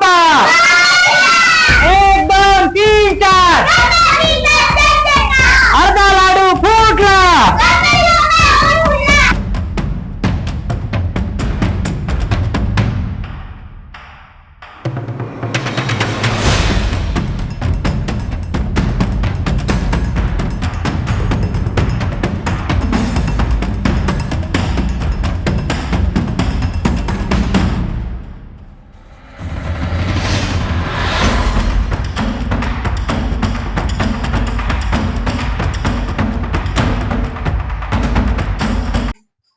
बाप्पा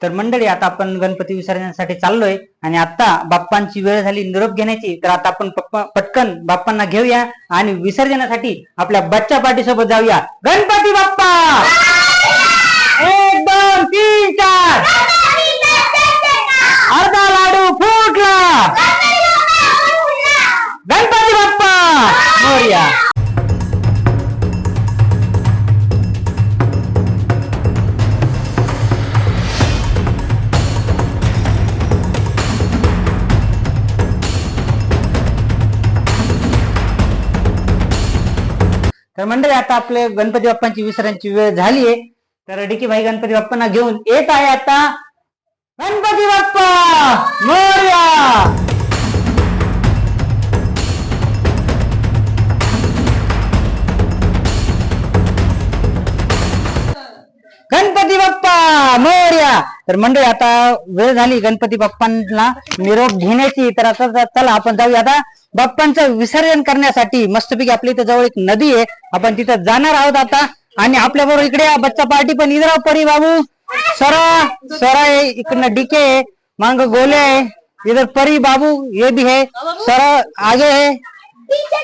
तर मंडळी आता आपण गणपती विसर्जनासाठी चाललोय आणि आता बाप्पांची वेळ झाली निरोप घेण्याची. तर आता आपण पप्पा- पटकन बाप्पांना घेऊया आणि विसर्जनासाठी आपल्या बच्चा पार्टी सोबत जाऊया. गणपती बाप्पा! तर मंडळी आता आपले गणपती बाप्पांची विसरांची वेळ झाली आहे तर डिकी भाई गणपती बाप्पांना घेऊन येत आहे आता गणपती बाप्पा! मोर्या! गणपती बाप्पा! मोर्या! तर मंडळी आता वेळ झाली गणपती बाप्पांना निरोप घेण्याची तर आता चला आपण जाऊया. आता बाप्पांचं विसर्जन करण्यासाठी मस्तपैकी आपल्या इथं जवळ एक नदी आहे. आपण तिथं जाणार आहोत आता. आणि आपल्या बरोबर इकडे बच्चा पार्टी पण इधर परी बाबू. सरा सरा आहे इकडनं डीके आहे. मांग गोले आहे. इधर परी बाबू ये भी है. सरा आगे है.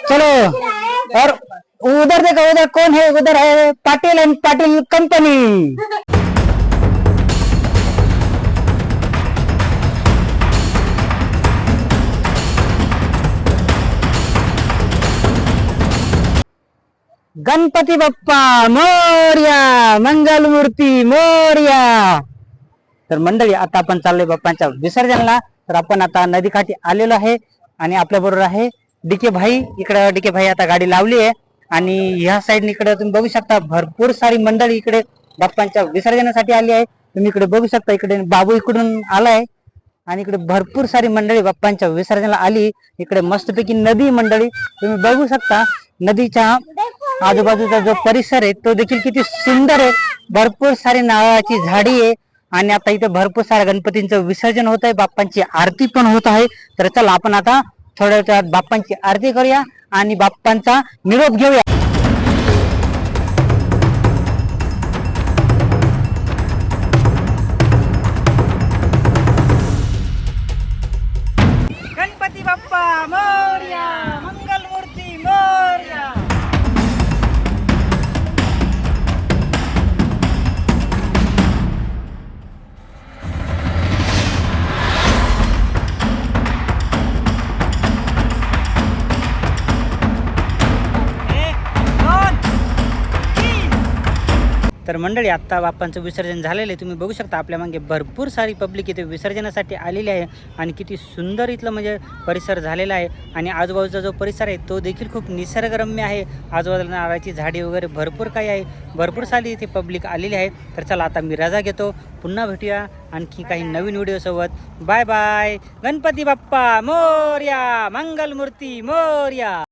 चलो. और उधर देखो उधर कौन है? उधर है पाटिल एंड पाटिल कंपनी गणपती बाप्पा मोर्या मंगलमूर्ती मोर्या. तर मंडळी आता आपण चाललोय बाप्पांच्या विसर्जनला. तर आपण आता नदीकाठी आलेलो आहे आणि आपल्या बरोबर आहे डीके भाई. इकडे डीके भाई आता गाडी लावली आहे. आणि ह्या साईडने इकडे तुम्ही बघू शकता भरपूर सारी मंडळी इकडे बाप्पांच्या विसर्जनासाठी आली आहे. तुम्ही इकडे बघू शकता इकडे बाबू इकडून आलाय. आणि इकडे भरपूर सारी मंडळी बाप्पांच्या विसर्जनाला आली. इकडे मस्तपैकी नदी मंडळी तुम्ही बघू शकता नदीच्या आजूबाजूचा जो परिसर आहे तो देखील किती सुंदर आहे. भरपूर सारी नारळाची झाडी आहे. आणि आता इथे भरपूर साऱ्या गणपतींचं विसर्जन होत आहे बाप्पांची आरती पण होत आहे. तर चला आपण आता थोड्या वेळात बाप्पांची आरती करूया आणि बाप्पांचा निरोप घेऊया. तर मंडळी आत्ता बाप्पांचं विसर्जन झालेलं आहे. तुम्ही बघू शकता आपल्या मागे भरपूर सारी पब्लिक इथे विसर्जनासाठी आलेली आहे आणि किती सुंदर इथलं म्हणजे परिसर झालेला आहे. आणि आजूबाजूचा जो परिसर आहे तो देखील खूप निसर्गरम्य आहे. आजूबाजूला नारळाची झाडी वगैरे भरपूर काही आहे. भरपूर सारी इथे पब्लिक आलेली आहे. तर चला आता मी रजा घेतो. पुन्हा भेटूया आणखी काही नवीन व्हिडिओसोबत. Bye bye. गणपती बाप्पा मोर्या. मंगलमूर्ती मोर्या.